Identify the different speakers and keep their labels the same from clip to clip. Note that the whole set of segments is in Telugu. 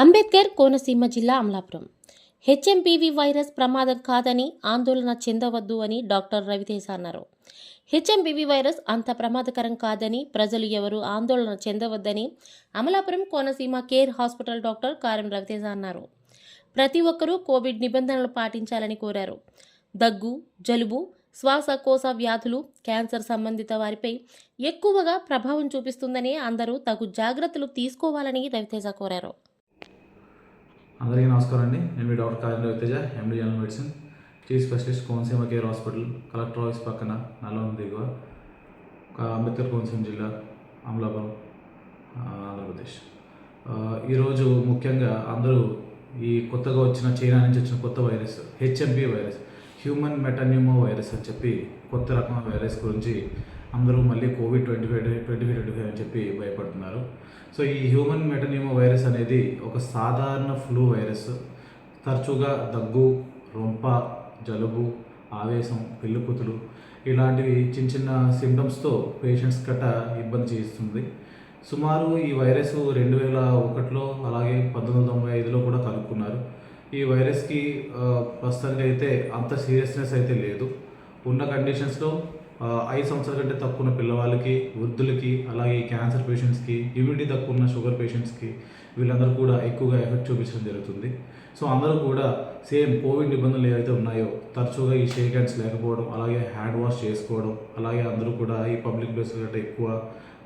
Speaker 1: అంబేద్కర్ కోనసీమ జిల్లా అమలాపురం. హెచ్ఎంపీవీ వైరస్ ప్రమాదం కాదని ఆందోళన చెందవద్దు అని డాక్టర్ రవితేజ అన్నారు. హెచ్ఎంపీవీ వైరస్ అంత ప్రమాదకరం కాదని ప్రజలు ఎవరు ఆందోళన చెందవద్దని Amalapuram Konaseema care hospital doctor Karam Raviteja అన్నారు. ప్రతి ఒక్కరూ కోవిడ్ నిబంధనలు పాటించాలని కోరారు. దగ్గు జలుబు శ్వాసకోశ వ్యాధులు క్యాన్సర్ సంబంధిత వారిపై ఎక్కువగా ప్రభావం చూపిస్తుందని అందరూ తగు జాగ్రత్తలు తీసుకోవాలని రవితేజ కోరారు.
Speaker 2: అందరికీ నమస్కారం అండి. నేను మీ doctor Kajan Raviteja MD general medicine chief specialist Konaseema care hospital collector office పక్కన నల్లం దిగువ ఒక అంబేద్కర్ కోనసీమ జిల్లా అమలాపురం ఆంధ్రప్రదేశ్. ఈరోజు ముఖ్యంగా అందరూ ఈ కొత్తగా వచ్చిన చైనా నుంచి వచ్చిన కొత్త virus HMP virus human metapneumo virus అని చెప్పి కొత్త రకం వైరస్ గురించి అందరూ మళ్ళీ Covid twenty five twenty five twenty five అని చెప్పి భయపడుతున్నారు. సో ఈ హ్యూమన్ మెటన్యూమో వైరస్ అనేది ఒక సాధారణ ఫ్లూ వైరస్. తరచుగా దగ్గు రొంప జలుబు ఆవేశం పెళ్ళికూతులు ఇలాంటివి చిన్న చిన్న సిమ్టమ్స్తో పేషెంట్స్ గట్ట ఇబ్బంది చేస్తుంది సుమారు ఈ వైరస్ రెండు వేల ఒకటిలో అలాగే పంతొమ్మిది వందల తొంభై ఐదులో కూడా కనుక్కున్నారు ఈ వైరస్కి ప్రస్తుతానికి అయితే అంత సీరియస్నెస్ అయితే లేదు. ఉన్న కండిషన్స్లో ఐదు సంవత్సరాల కంటే తక్కువ ఉన్న పిల్లవాళ్ళకి వృద్ధులకి అలాగే క్యాన్సర్ పేషెంట్స్కి ఇమ్యూనిటీ తక్కువ ఉన్న షుగర్ పేషెంట్స్కి వీళ్ళందరూ కూడా ఎక్కువగా ఎఫెక్ట్ చూపించడం జరుగుతుంది. సో అందరూ కూడా సేమ్ కోవిడ్ నిబంధనలు ఏవైతే ఉన్నాయో తరచుగా ఈ షేక్ హ్యాండ్స్ లేకపోవడం అలాగే హ్యాండ్ వాష్ చేసుకోవడం అలాగే అందరూ కూడా ఈ పబ్లిక్ ప్లేస్ గట్రా ఎక్కువ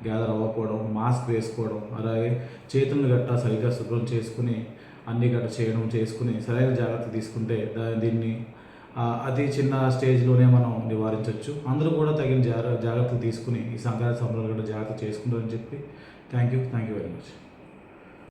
Speaker 2: గ్యాదర్ అవ్వకపోవడం మాస్క్ వేసుకోవడం అలాగే చేతులను గట్టా సరిగ్గా శుభ్రం చేసుకుని అన్ని గట్ట చేయడం చేసుకుని సరైన జాగ్రత్త తీసుకుంటే దా దీన్ని అతి చిన్న స్టేజ్లోనే మనం నివారించవచ్చు అందరూ కూడా తగిన జాగ్ర జాగ్రత్తలు తీసుకుని ఈ సంక్రాంతి సంబరాలు కూడా జాగ్రత్త చేసుకుంటారని చెప్పి thank you thank you very much.